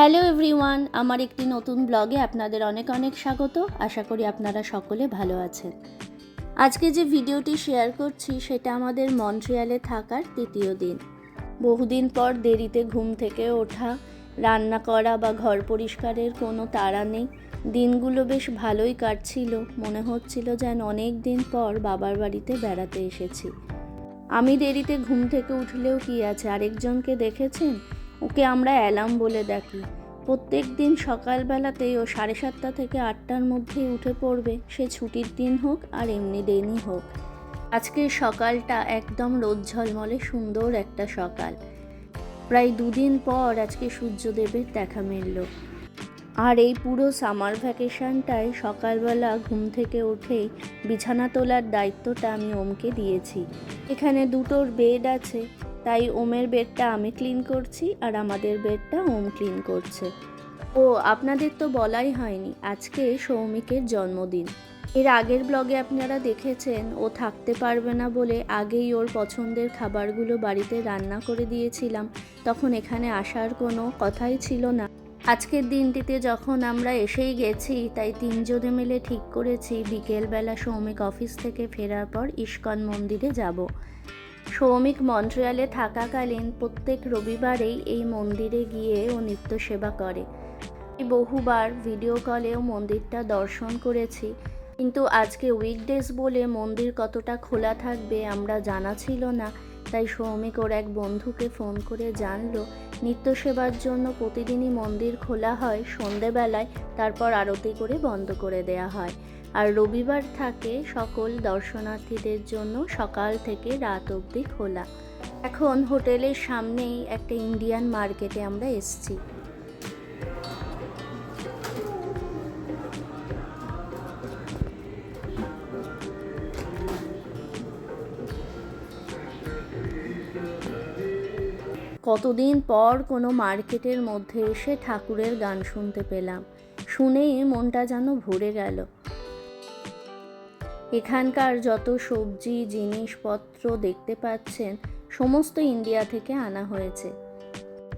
Hello everyone, আমার একটি নতুন ব্লগে আপনাদের অনেক অনেক স্বাগত। আশা করি আপনারা সকলে ভালো আছেন। আজকে যে ভিডিওটি শেয়ার করছি, সেটা আমাদের মন্ট্রিয়ালে থাকার তৃতীয় দিন। বহুদিন পর দেরিতে ঘুম থেকে ওঠা, রান্না করা বা ঘর পরিষ্কারের কোনো তাড়া নেই। দিনগুলো বেশ ভালোই কাটছিল, মনে হচ্ছিল যেন অনেক দিন পর বাবার বাড়িতে বেড়াতে এসেছি। আমি দেরিতে ঘুম থেকে উঠলেও কি আছে, আরেকজনকে দেখেছেন? ওকে আমরা অ্যালার্ম বলে ডাকি। প্রত্যেক দিন সকালবেলাতেই ও সাড়ে সাতটা থেকে আটটার মধ্যেই উঠে পড়বে। সে ছুটির দিন হোক আর এমনি দিনই হোক। আজকের সকালটা একদম রোদ ঝলমলে সুন্দর একটা সকাল। প্রায় দুদিন পর আজকে সূর্যদেবের দেখা মিলল। আর এই পুরো সামার ভ্যাকেশনটায় সকালবেলা ঘুম থেকে উঠেই বিছানা তোলার দায়িত্বটা আমি ওমকে দিয়েছি। এখানে দুটোর বেড আছে। তাই ওমের বেডটা আমি ক্লিন করছি আর আমাদের বেডটা ওম ক্লিন করছে। ও, আপনাদের তো বলাই হয়নি, আজকে সৌমিকের জন্মদিন। এর আগের ব্লগে আপনারা দেখেছেন, ও থাকতে পারবে না বলে আগেই ওর পছন্দের খাবারগুলো বাড়িতে রান্না করে দিয়েছিলাম, তখন এখানে আসার কোনো কথাই ছিল না। আজকের দিনটিতে যখন আমরা এসেই গেছি, তাই তিনজনে মিলে ঠিক করেছি, বিকেলবেলা সৌমিক অফিস থেকে ফেরার পর ইস্কন মন্দিরে যাব। সৌমিক মন্ট্রিয়ালে থাকাকালীন প্রত্যেক রবিবারেই এই মন্দিরে গিয়ে ও নিত্য সেবা করে বহুবার ভিডিও কলেও মন্দিরটা দর্শন করেছি, কিন্তু আজকে উইকডেজ বলে মন্দির কতটা খোলা থাকবে আমরা জানা ছিল না। তাই সৌমিক ওর এক বন্ধুকে ফোন করে জানলো নিত্য সেবার জন্য প্রতিদিনই মন্দির খোলা হয়, সন্ধেবেলায় তারপর আরতি করে বন্ধ করে দেয়া হয়। আর রবিবার থাকে সকল দর্শনার্থীদের জন্য সকাল থেকে রাত অবধি খোলা। এখন হোটেলের সামনেই একটা ইন্ডিয়ান মার্কেটে আমরা এসছি। কতদিন পর কোনো মার্কেটের মধ্যে এসে ঠাকুরের গান শুনতে পেলাম। শুনেই মনটা যেন ভরে গেল। এখানকার যত সবজি, জিনিসপত্র দেখতে পাচ্ছেন, সমস্ত ইন্ডিয়া থেকে আনা হয়েছে।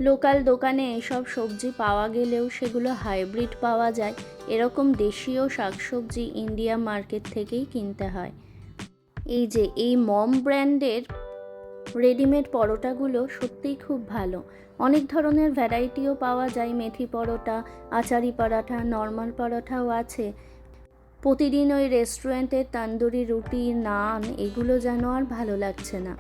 লোকাল দোকানে এসব সবজি পাওয়া গেলেও সেগুলো হাইব্রিড পাওয়া যায়। এরকম দেশীয় শাকসবজি ইন্ডিয়া মার্কেট থেকেই কিনতে হয়। এই যে, এই মম ব্র্যান্ডের রেডিমেড পরোটাগুলো সত্যিই খুব ভালো। অনেক ধরনের ভ্যারাইটিও পাওয়া যায়। মেথি পরোটা, আচারি পরাঠা নর্মাল পরোটাও আছে। প্রতিদিন ওই রেস্টুরেন্টের তান্দুরি, রুটি, নান এগুলো যেন আর ভালো লাগছে না।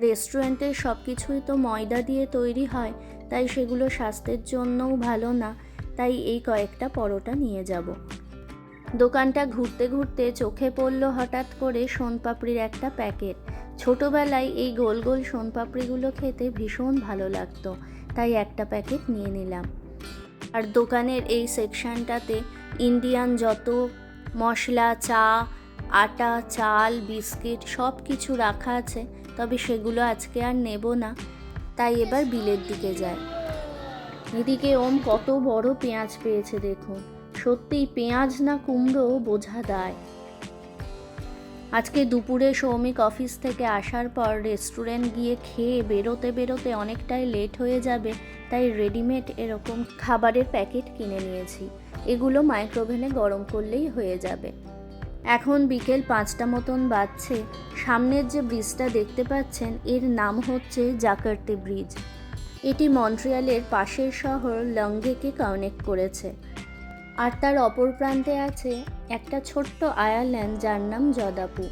রেস্টুরেন্টের সব কিছুই তো ময়দা দিয়ে তৈরি হয়, তাই সেগুলো স্বাস্থ্যের জন্যও ভালো না, তাই এই কয়েকটা পরোটা নিয়ে যাব। দোকানটা ঘুরতে ঘুরতে চোখে পড়ল হঠাৎ করে সোনপাপড়ির একটা প্যাকেট। ছোটোবেলায় এই গোল গোল সোনপাপড়িগুলো খেতে ভীষণ ভালো লাগতো, তাই একটা প্যাকেট নিয়ে নিলাম। আর দোকানের এই সেকশনটাতে ইন্ডিয়ান যত মশলা, চা, আটা, চাল, বিস্কিট সব কিছু রাখা আছে, তবে সেগুলো আজকে আর নেব না। তাই এবার বিলের দিকে যায় এদিকে ওম কত বড় পেঁয়াজ পেয়েছে দেখুন। সত্যিই পেঁয়াজ না কুমড়ো বোঝা দায়। আজকে দুপুরে সৌমিক অফিস থেকে আসার পর রেস্টুরেন্ট গিয়ে খেয়ে বেরোতে বেরোতে অনেকটাই লেট হয়ে যাবে, তাই রেডিমেড এরকম খাবারের প্যাকেট কিনে নিয়েছি। এগুলো মাইক্রোভেনে গরম করলেই হয়ে যাবে। এখন বিকেল পাঁচটা মতন বাজছে। সামনের যে ব্রিজটা দেখতে পাচ্ছেন, এর নাম হচ্ছে জাকার্তে ব্রিজ। এটি মন্ট্রিয়ালের পাশের শহর লঙ্গেকে কানেক্ট করেছে। আর তার অপর প্রান্তে আছে একটা ছোট্ট আয়ারল্যান্ড যার নাম জদাপু।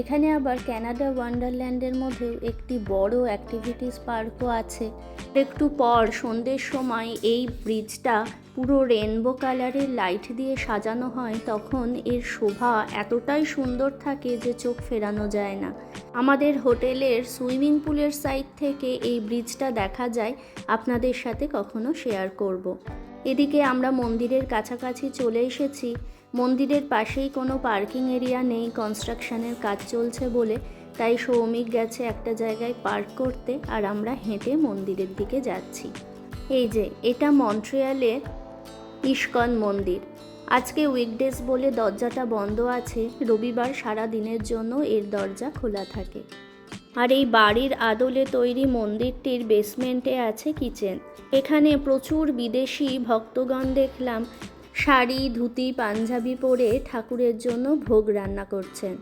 এখানে আবার ক্যানাডা ওয়ান্ডারল্যান্ডের মধ্যেও একটি বড় অ্যাক্টিভিটিস পার্কও আছে। একটু পর সন্ধ্যের সময় এই ব্রিজটা পুরো রেনবো কালারের লাইট দিয়ে সাজানো হয়, তখন এর শোভা এতটাই সুন্দর থাকে যে চোখ ফেরানো যায় না। আমাদের হোটেলের সুইমিং পুলের সাইড থেকে এই ব্রিজটা দেখা যায়, আপনাদের সাথে কখনো শেয়ার করব। এদিকে আমরা মন্দিরের কাছাকাছি চলে এসেছি। মন্দিরের পাশেই কোনো পার্কিং এরিয়া নেই কনস্ট্রাকশনের কাজ চলছে বলে। তাই সৌমিক গেছে একটা জায়গায় পার্ক করতে আর আমরা হেঁটে মন্দিরের দিকে যাচ্ছি। এই যে, এটা মন্ট্রিয়ালের ইস্কন মন্দির। আজকে উইকডেজ বলে দরজাটা বন্ধ আছে। রবিবার সারা দিনের জন্য এর দরজা খোলা থাকে। আর এই বাড়ির আদলে তৈরি মন্দিরটির বেসমেন্টে আছে কিচেন এখানে প্রচুর বিদেশি ভক্তগণ দেখলাম। শাড়ি, ধুতি, পাঞ্জাবি পরে ঠাকুরের জন্য ভোগ রান্না করছেন।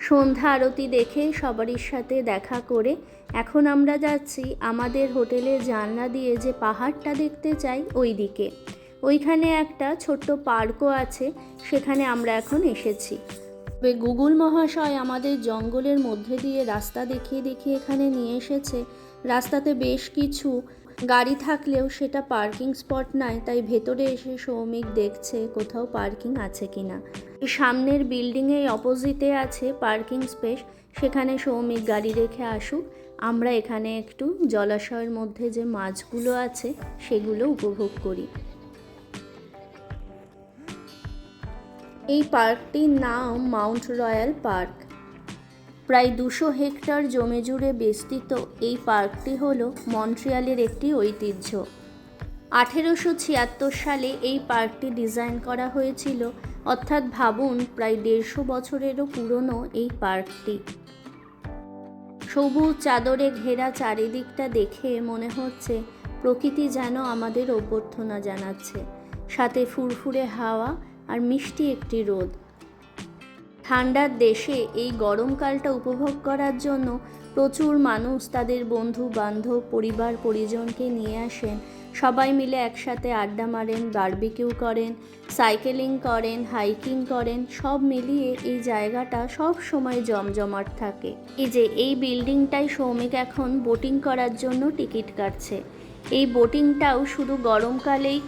সন্ধ্যা আরতি দেখে সবারই সাথে দেখা করে এখন আমরা যাচ্ছি আমাদের হোটেলের জানলা দিয়ে যে পাহাড়টা দেখতে চাই ওই দিকে ওইখানে একটা ছোট্ট পার্কও আছে, সেখানে আমরা এখন এসেছি। তবে গুগল মহাশয় আমাদের জঙ্গলের মধ্যে দিয়ে রাস্তা দেখিয়ে দেখিয়ে এখানে নিয়ে এসেছে। রাস্তাতে বেশ কিছু গাড়ি থাকলেও সেটা পার্কিং স্পট নয় তাই ভেতরে এসে সৌমিক দেখছে কোথাও পার্কিং আছে কিনা। এই সামনের বিল্ডিংয়ের অপোজিটে আছে পার্কিং স্পেস, সেখানে সৌমিক গাড়ি রেখে আসুক। আমরা এখানে একটু জলাশয়ের মধ্যে যে মাছগুলো আছে, সেগুলো উপভোগ করি। এই পার্কটির নাম মাউন্ট রয়্যাল পার্ক। প্রায় দুশো হেক্টর জমি জুড়ে বিস্তৃত এই পার্কটি হল মন্ট্রিয়ালের একটি ঐতিহ্য। আঠেরোশো ছিয়াত্তর সালে এই পার্কটি ডিজাইন করা হয়েছিল, অর্থাৎ ভাবুন প্রায় দেড়শো বছরেরও পুরনো এই পার্কটি। সবুজ চাদরে ঘেরা চারিদিকটা দেখে মনে হচ্ছে প্রকৃতি যেন আমাদের অভ্যর্থনা জানাচ্ছে। সাথে ফুরফুরে হাওয়া আর মিষ্টি একটি রোদ। ঠান্ডার দেশে এই গরমকালটা উপভোগ করার জন্য প্রচুর মানুষ তাদের বন্ধু, বান্ধব, পরিবার, পরিজনকে নিয়ে আসেন। সবাই মিলে একসাথে আড্ডা মারেন, বারবিকিউ করেন, সাইকেলিং করেন, হাইকিং করেন, সব মিলিয়ে এই জায়গাটা সব সময় জমজমাট থাকে। এই যে, এই বিল্ডিংটাই সৌমিক এখন বোটিং করার জন্য টিকিট কাটছে। এই বোটিংটাও শুধু গরমকালেই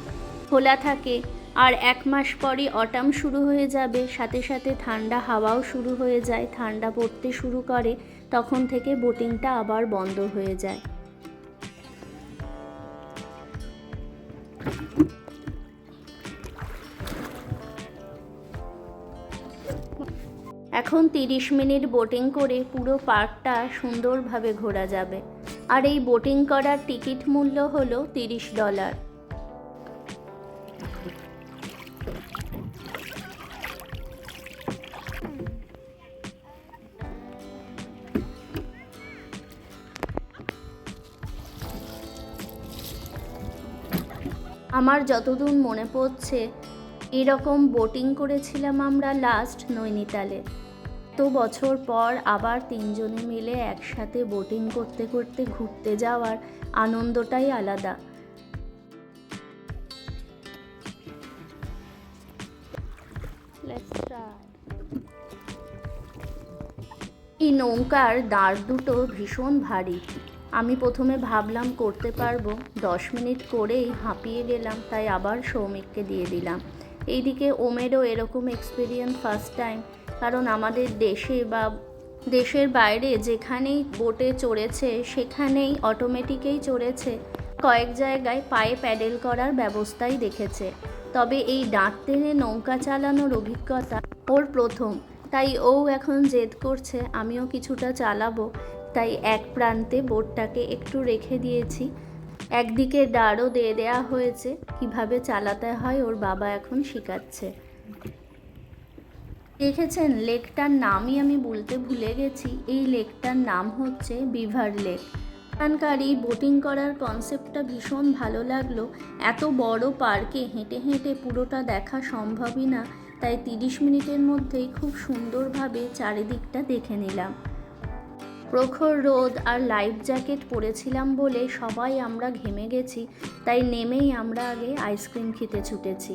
খোলা থাকে আর এক মাস পরই অটাম শুরু হয়ে যাবে। সাথে সাথে ঠান্ডা হাওয়াও শুরু হয়ে যায়। ঠান্ডা পড়তে শুরু করে, তখন থেকে বোটিংটা আবার বন্ধ হয়ে যায়। এখন তিরিশ মিনিট বোটিং করে পুরো পার্কটা সুন্দরভাবে ঘোরা যাবে। আর এই বোটিং করার টিকিট মূল্য হলো তিরিশ ডলার আমার যতদূর মনে পড়ছে, এরকম বোটিং করেছিলাম আমরা লাস্ট নৈনিতালে। তো বছর পর আবার তিনজনে মিলে একসাথে বোটিং করতে করতে ঘুরতে যাওয়ার আনন্দটাই আলাদা। এই নৌকার দাঁড় দুটো ভীষণ ভারী। আমি প্রথমে ভাবলাম করতে পারব। দশ মিনিট করেই হাঁপিয়ে গেলাম, তাই আবার সৌমিককে দিয়ে দিলাম। এইদিকে ওমেরও এরকম এক্সপিরিয়েন্স ফার্স্ট টাইম কারণ আমাদের দেশে বা দেশের বাইরে যেখানেই বোটে চড়েছে, সেখানেই অটোমেটিকেই চড়েছে। কয়েক জায়গায় পায়ে প্যাডেল করার ব্যবস্থাই দেখেছে। তবে এই ডাঁট টেনে নৌকা চালানোর অভিজ্ঞতা ওর প্রথম, তাই ও এখন জেদ করছে, আমিও কিছুটা চালাবো। তাই এক প্রান্তে বোর্ডটাকে একটু রেখে দিয়েছি। একদিকে ডাড়ও দিয়ে দেওয়া হয়েছে, কীভাবে চালাতে হয় ওর বাবা এখন শেখাচ্ছে। দেখেছেন, লেকটার নামই আমি বলতে ভুলে গেছি। এই লেকটার নাম হচ্ছে বিভার লেক। এখানকার এই বোটিং করার কনসেপ্টটা ভীষণ ভালো লাগল। এত বড় পার্কে হেঁটে হেঁটে পুরোটা দেখা সম্ভবই না, তাই তিরিশ মিনিটের মধ্যেই খুব সুন্দরভাবে চারিদিকটা দেখে নিলাম। প্রখর রোদ আর লাইফ জ্যাকেট পরেছিলাম বলে সবাই আমরা ঘেমে গেছি, তাই নেমেই আমরা আগে আইসক্রিম খেতে ছুটেছি।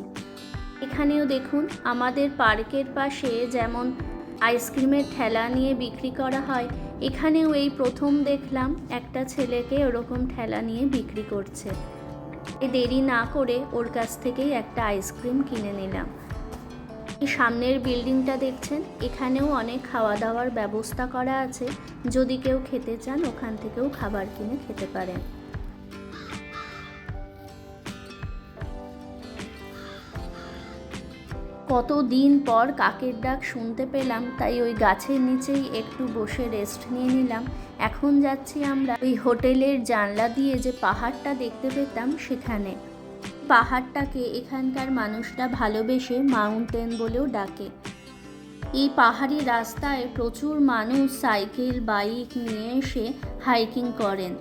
এখানেও দেখুন, আমাদের পার্কের পাশে যেমন আইসক্রিমের ঠেলা নিয়ে বিক্রি করা হয়, এখানেও এই প্রথম দেখলাম একটা ছেলেকে ওরকম ঠেলা নিয়ে বিক্রি করছে। এ দেরি না করে ওর কাছ থেকেই একটা আইসক্রিম কিনে নিলাম। সামনের বিল্ডিংটা দেখছেন, এখানেও অনেক খাওয়া দাওয়ার ব্যবস্থা করা আছে। যদি কেউ খেতে চান, ওখান থেকেও খাবার কিনে খেতে পারেন। কত দিন পর কাকের ডাক শুনতে পেলাম, তাই ওই গাছের নিচেই একটু বসে রেস্ট নিয়ে নিলাম। এখন যাচ্ছি আমরা ওই হোটেলের জানলা দিয়ে যে পাহাড়টা দেখতে পেতাম সেখানে। পাহাড়টাকে এখানকার মানুষরা ভালোবেসে মাউন্টেন বলেও ডাকে। এই পাহাড়ি রাস্তায় প্রচুর মানুষ সাইকেল, বাইক নিয়ে এসে হাইকিং করেন।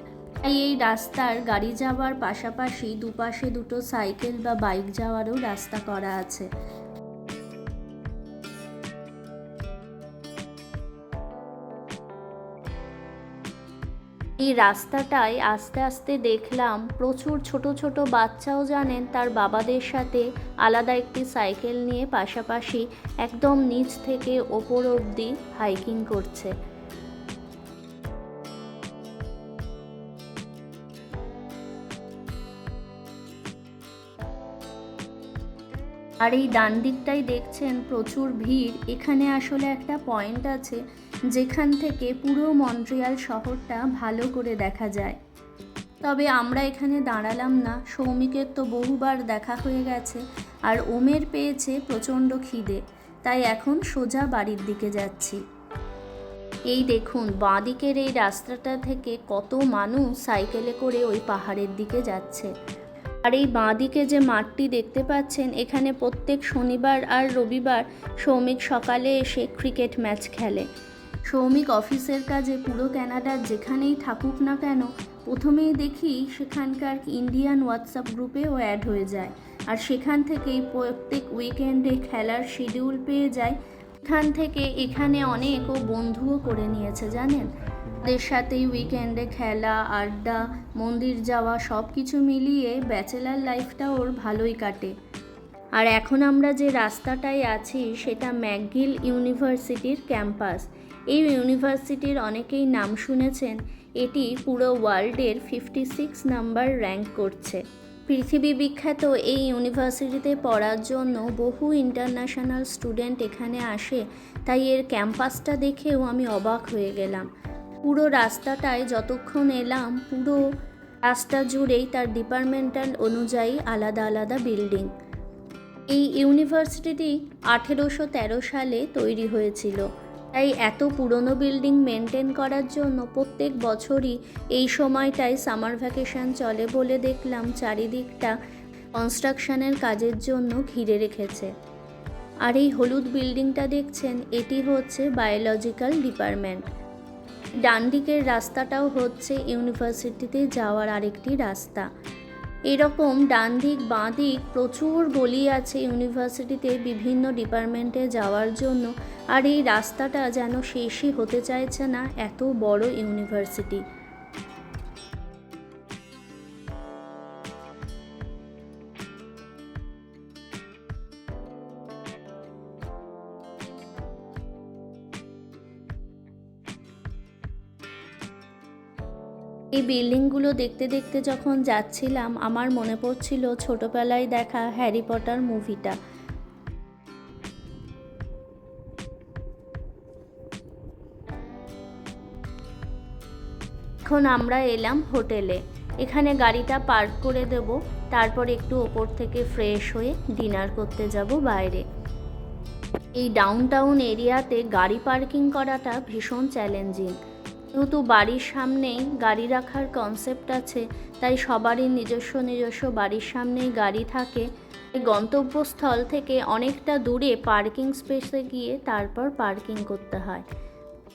তাই এই রাস্তার গাড়ি যাওয়ার পাশাপাশি দুপাশে দুটো সাইকেল বা বাইক যাওয়ারও রাস্তা করা আছে। এই রাস্তাটায় আস্তে আস্তে দেখলাম প্রচুর ছোট ছোট বাচ্চাও জানেন তার বাবাদের সাথে আলাদা একটি সাইকেল নিয়ে পাশাপাশি একদম নিচ থেকে ওপর অবধি হাইকিং করছে। আর এই ডান দিকটাই দেখছেন প্রচুর ভিড়। এখানে আসলে একটা পয়েন্ট আছে। যেখান থেকে পুরো মন্ট্রিয়াল শহরটা ভালো করে দেখা যায়। তবে আমরা এখানে দাঁড়ালাম না। সৌমিকের তো বহুবার দেখা হয়ে গেছে আর ওমের পেয়েছে প্রচণ্ড খিদে। তাই এখন সোজা বাড়ির দিকে যাচ্ছি। এই দেখুন, বাঁদিকের এই রাস্তাটা থেকে কত মানুষ সাইকেলে করে ওই পাহাড়ের দিকে যাচ্ছে। আর এই বাঁদিকে যে মাঠটি দেখতে পাচ্ছেন, এখানে প্রত্যেক শনিবার আর রবিবার সৌমিক সকালে এসে ক্রিকেট ম্যাচ খেলে। সৌমিক অফিসের কাজে পুরো ক্যানাডার যেখানেই থাকুক না কেন, প্রথমেই দেখি সেখানকার ইন্ডিয়ান হোয়াটসঅ্যাপ গ্রুপে ও অ্যাড হয়ে যায়। আর সেখান থেকেই প্রত্যেক উইকেন্ডে খেলার শিডিউল পেয়ে যায়। এখান থেকে এখানে অনেক ও বন্ধুও করে নিয়েছে, জানেন? ওদের সাথেই উইকেন্ডে খেলা, আড্ডা, মন্দির যাওয়া সব কিছু মিলিয়ে ব্যাচেলার লাইফটা ওর ভালোই কাটে। আর এখন আমরা যে রাস্তাটায় আছি, সেটা ম্যাকগিল ইউনিভার্সিটির ক্যাম্পাস। এই ইউনিভার্সিটির অনেকেই নাম শুনেছেন। এটি পুরো ওয়ার্ল্ডের ফিফটি সিক্স নাম্বার র্যাঙ্ক করছে। পৃথিবী বিখ্যাত এই ইউনিভার্সিটিতে পড়ার জন্য বহু ইন্টারন্যাশনাল স্টুডেন্ট এখানে আসে, তাই এর ক্যাম্পাসটা দেখেও আমি অবাক হয়ে গেলাম। পুরো রাস্তাটায় যতক্ষণ এলাম, পুরো রাস্তা জুড়েই তার ডিপার্টমেন্টাল অনুযায়ী আলাদা আলাদা বিল্ডিং। এই ইউনিভার্সিটিটি আঠেরোশো তেরো সালে তৈরি হয়েছিল। তাই এত পুরনো বিল্ডিং মেনটেন করার জন্য প্রত্যেক বছরই এই সময়টায় সামার ভ্যাকেশন চলে বলে দেখলাম চারিদিকটা কনস্ট্রাকশনের কাজের জন্য ঘিরে রেখেছে। আর এই হলুদ বিল্ডিংটা দেখছেন, এটি হচ্ছে বায়োলজিক্যাল ডিপার্টমেন্ট। ডান দিকের রাস্তাটাও হচ্ছে ইউনিভার্সিটিতে যাওয়ার আরেকটি রাস্তা। এরকম ডান দিক, বাঁ দিক প্রচুর গলি আছে ইউনিভার্সিটিতে বিভিন্ন ডিপার্টমেন্টে যাওয়ার জন্য। আর এই রাস্তাটা যেন শেষই হতে চাইছে না, এত বড় ইউনিভার্সিটি। এই বিল্ডিংগুলো দেখতে দেখতে যখন যাচ্ছিলাম, আমার মনে পড়ছিল ছোটবেলায় দেখা হ্যারি পটার মুভিটা। এখন আমরা এলাম হোটেলে। এখানে গাড়িটা পার্ক করে দেব, তারপর একটু ওপর থেকে ফ্রেশ হয়ে ডিনার করতে যাব বাইরে। এই ডাউনটাউন এরিয়াতে গাড়ি পার্কিং করাটা ভীষণ চ্যালেঞ্জিং। যেহেতু বাড়ির সামনেই গাড়ি রাখার কনসেপ্ট আছে, তাই সবারই নিজস্ব নিজস্ব বাড়ির সামনেই গাড়ি থাকে। গন্তব্যস্থল থেকে অনেকটা দূরে পার্কিং স্পেসে গিয়ে তারপর পার্কিং করতে হয়।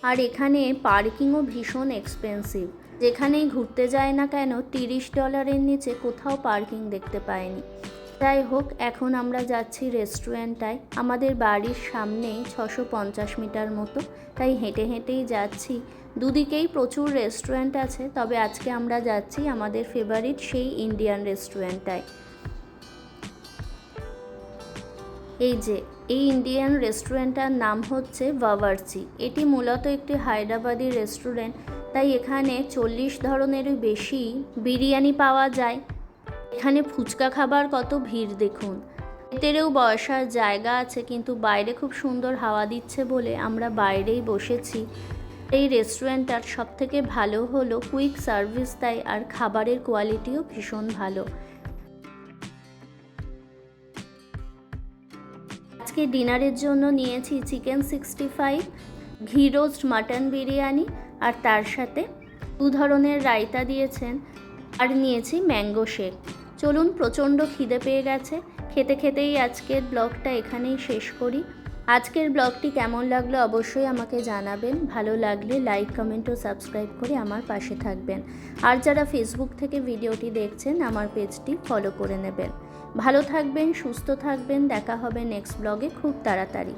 আর এখানে পার্কিংও ভীষণ এক্সপেন্সিভ যেখানেই ঘুরতে যায় না কেন, তিরিশ ডলারের নিচে কোথাও পার্কিং দেখতে পাইনি যাই হোক, এখন আমরা যাচ্ছি রেস্টুরেন্টটায় আমাদের বাড়ির সামনেই ছশো পঞ্চাশ মিটার মতো, তাই হেঁটে হেঁটেই যাচ্ছি। দুদিকেই প্রচুর রেস্টুরেন্ট আছে, তবে আজকে আমরা যাচ্ছি আমাদের ফেভারিট সেই ইন্ডিয়ান রেস্টুরেন্টটায় এই যে, এই ইন্ডিয়ান রেস্টুরেন্টটার নাম হচ্ছে বাভার্চি এটি মূলত একটি হায়দ্রাবাদি রেস্টুরেন্ট তাই এখানে চল্লিশ ধরনেরও বেশি বিরিয়ানি পাওয়া যায়। এখানে ফুচকা খাবার কত ভিড় দেখুন। ভেতরেও বসার জায়গা আছে, কিন্তু বাইরে খুব সুন্দর হাওয়া দিচ্ছে বলে আমরা বাইরেই বসেছি। এই রেস্টুরেন্টটার সব থেকে ভালো হলো কুইক সার্ভিস দেয় আর খাবারের কোয়ালিটিও ভীষণ ভালো। আজকে ডিনারের জন্য নিয়েছি chicken sixty five, ghee roast, mutton biryani, আর তার সাথে দু ধরনের রায়তা দিয়েছেন, আর নিয়েছি ম্যাঙ্গো শেক। চলুন প্রচণ্ড খিদে পেয়ে গেছে। খেতে খেতেই আজকের ব্লগটা এখানেই শেষ করি। আজকের ব্লগটি কেমন লাগল অবশ্যই আমাকে জানাবেন। ভালো লাগলে লাইক কমেন্ট ও সাবস্ক্রাইব করে আমার পাশে থাকবেন। আর যারা ফেসবুক থেকে ভিডিওটি দেখছেন, আমার পেজটি ফলো করে নেবেন। ভালো থাকবেন, সুস্থ থাকবেন। দেখা হবে নেক্সট ব্লগে খুব তাড়াতাড়ি।